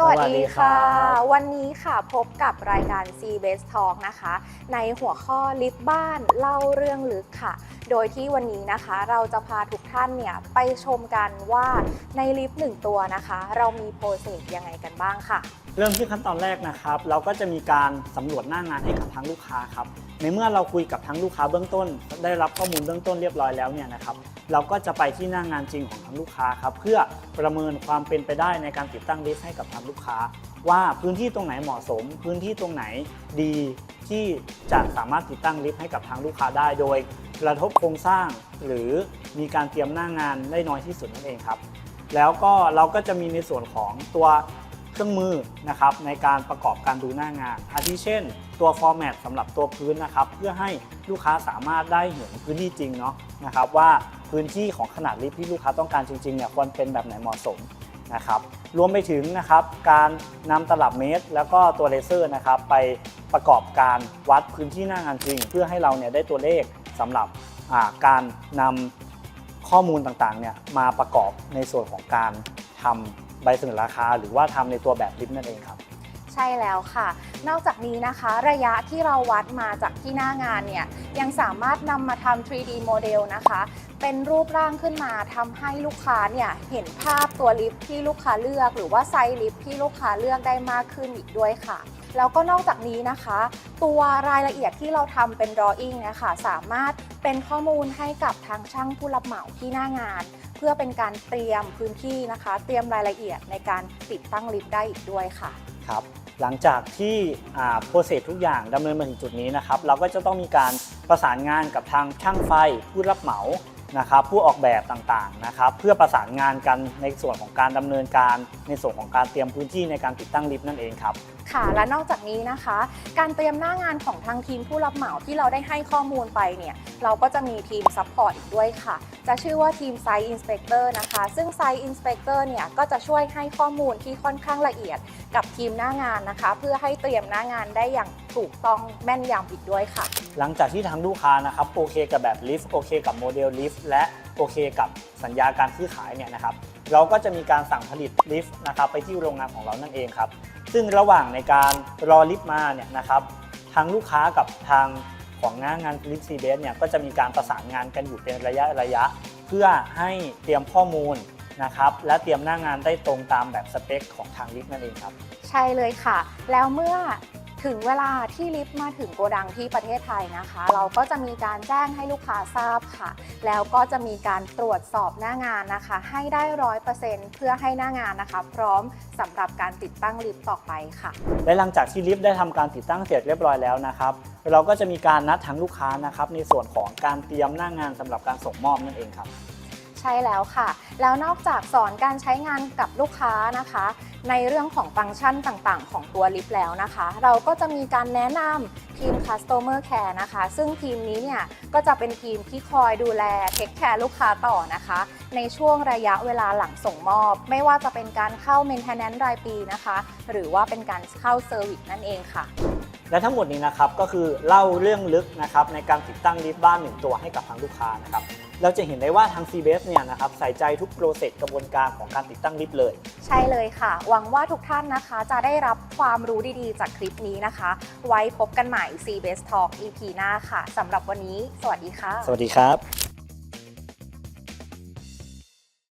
สวัสดีค่ะสวัสดีครับวันนี้ค่ะพบกับรายการ C Best Talk นะคะ ในหัวข้อลิฟต์บ้านเล่าเรื่องลึกค่ะ โดยที่วันนี้นะคะเราจะพาทุกท่านเนี่ยไปชมกันว่าในลิฟต์หนึ่งตัวนะคะ เรามีโปรเซสยังไงกันบ้างค่ะ เริ่มที่ขั้นตอนแรกนะครับ เราก็จะมีการสำรวจหน้างานให้กับทางลูกค้าครับในเมื่อเราคุยกับทางลูกค้าเบื้องต้น ได้รับข้อมูลเบื้องต้นเรียบร้อยแล้วเนี่ยนะครับ เราก็จะไปที่หน้างานจริงของทางลูกค้าครับเพื่อประเมินความเป็นไปได้ในการติดตั้งลิฟต์ให้กับทางลูกค้า ว่าพื้นที่ตรงไหนเหมาะสม พื้นที่ตรงไหนดีที่จะสามารถติดตั้งลิฟต์ให้กับทางลูกค้าได้โดยกระทบโครงสร้าง หรือมีการเตรียมหน้างานได้น้อยที่สุดนั่นเองครับ แล้วก็เราก็จะมีในส่วนของตัวเครื่องมือนะครับในการประกอบการดูหน้างาน อาทิเช่น ตัวฟอร์แมตสำหรับตัวพื้นนะครับ เพื่อให้ลูกค้าสามารถได้เห็นพื้นที่จริงเนาะนะครับว่า พื้นที่ของขนาดลิฟต์ที่ลูกค้าต้องการจริงๆเนี่ยควรเป็นแบบไหนเหมาะสมนะครับรวมไปถึงนะครับการนำตลับเมตร แล้วก็ตัวเลเซอร์นะครับไปประกอบการวัดพื้นที่หน้างานจริง เพื่อให้เราเนี่ยได้ตัวเลขสำหรับการนำข้อมูลต่างๆเนี่ยมาประกอบในส่วนของการทำใบเสนอราคา หรือว่าทำในตัวแบบลิฟต์นั่นเองครับ ช่แล้วค่ะ นอกจากนี้นะคะระยะที่เราวัดมาจากที่หน้างานเนี่ยยังสามารถนำมาทำ 3D โมเดลนะคะ เป็นรูปร่างขึ้นมาทำให้ลูกค้าเนี่ยเห็นภาพตัวลิฟต์ที่ลูกค้าเลือก หรือว่าไซส์ลิฟต์ที่ลูกค้าเลือกได้มากขึ้นอีกด้วยค่ะแล้วก็นอกจากนี้นะคะ ตัวรายละเอียดที่เราทำเป็น drawing นะคะสามารถเป็นข้อมูลให้กับทางช่างผู้รับเหมาที่หน้างาน เพื่อเป็นการเตรียมพื้นที่นะคะ เตรียมรายละเอียดในการติดตั้งลิฟต์ได้อีกด้วยค่ะ ครับ หลังจากที่โปรเซสทุกอย่างดำเนินมาถึงจุดนี้นะครับ เราก็จะต้องมีการประสานงานกับทางช่างไฟผู้รับเหมา นะครับผู้ออกแบบต่างๆนะครับเพื่อประสานงานกันในส่วนของการดำเนินการ ในส่วนของการเตรียมพื้นที่ในการติดตั้งลิฟต์นั่นเองครับค่ะและนอกจากนี้นะคะ การเตรียมหน้างานของทางทีมผู้รับเหมาที่เราได้ให้ข้อมูลไปเนี่ยเราก็จะมีทีมซัพพอร์ตอีกด้วยค่ะ จะชื่อว่าทีม Site Inspector นะคะซึ่ง Site Inspector เนี่ยก็จะช่วยให้ข้อมูลที่ค่อนข้างละเอียด กับทีมหน้างานนะคะ เพื่อให้เตรียมหน้างานได้อย่าง ถูกต้องแม่นยำอีกด้วยค่ะ หลังจากที่ทางลูกค้านะครับโอเคกับแบบลิฟต์โอเคกับโมเดลลิฟต์และโอเคกับสัญญาการซื้อขายเนี่ยนะครับเราก็จะมีการสั่งผลิตลิฟต์นะครับไปที่โรงงานของเรานั่นเองครับซึ่งระหว่างในการรอลิฟต์มาเนี่ยนะครับทางลูกค้ากับทางของหน้างานลิฟต์ซีเบสเนี่ยก็จะมีการประสานงานกันอยู่เป็นระยะระยะ เพื่อให้เตรียมข้อมูลนะครับและเตรียมหน้างานได้ตรงตามแบบสเปคของทางลิฟต์นั่นเองครับ ใช่เลยค่ะ แล้วเมื่อ ถึงเวลาที่ลิฟต์มาถึงโกดังที่ประเทศไทยนะคะ เราก็จะมีการแจ้งให้ลูกค้าทราบค่ะ แล้วก็จะมีการตรวจสอบหน้างานนะคะ ให้ได้ร้อยเปอร์เซ็นต์เพื่อให้หน้างานนะคะ พร้อมสำหรับการติดตั้งลิฟต์ต่อไปค่ะ และหลังจากที่ลิฟต์ได้ทำการติดตั้งเสร็จเรียบร้อยแล้วนะครับ เราก็จะมีการนัดทั้งลูกค้านะครับในส่วนของการเตรียมหน้างานสำหรับการส่งมอบนั่นเองครับ ใช่แล้วค่ะ แล้วนอกจากสอนการใช้งานกับลูกค้านะคะ ในเรื่องของฟังก์ชันต่างๆ ของตัวลิฟต์แล้วนะคะ เราก็จะมีการแนะนำทีม Customer Care นะคะ ซึ่งทีมนี้เนี่ยก็จะเป็นทีมที่คอยดูแลเทคแคร์ลูกค้าต่อนะคะ ในช่วงระยะเวลาหลังส่งมอบ ไม่ว่าจะเป็นการเข้า Maintenance รายปีนะคะ หรือว่าเป็นการเข้าเซอร์วิสนั่นเองค่ะ และทั้งหมดนี้นะครับก็คือเล่าเรื่องลึกนะครับในการติดตั้งลิฟต์บ้านหนึ่งตัวให้กับทางลูกค้านะครับเราจะเห็นได้ว่าทาง c b s เนี่ยนะครับใส่ใจทุกโปรเซสกระบวนการของการติดตั้งลิฟต์เลย ใช่เลยค่ะ หวังว่าทุกท่านนะคะจะได้รับความรู้ดีๆ จากคลิปนี้นะคะ ไว้พบกันใหม่ C Best Talk EP หน้าค่ะสำหรับวันนี้ สวัสดีค่ะ สวัสดีครับ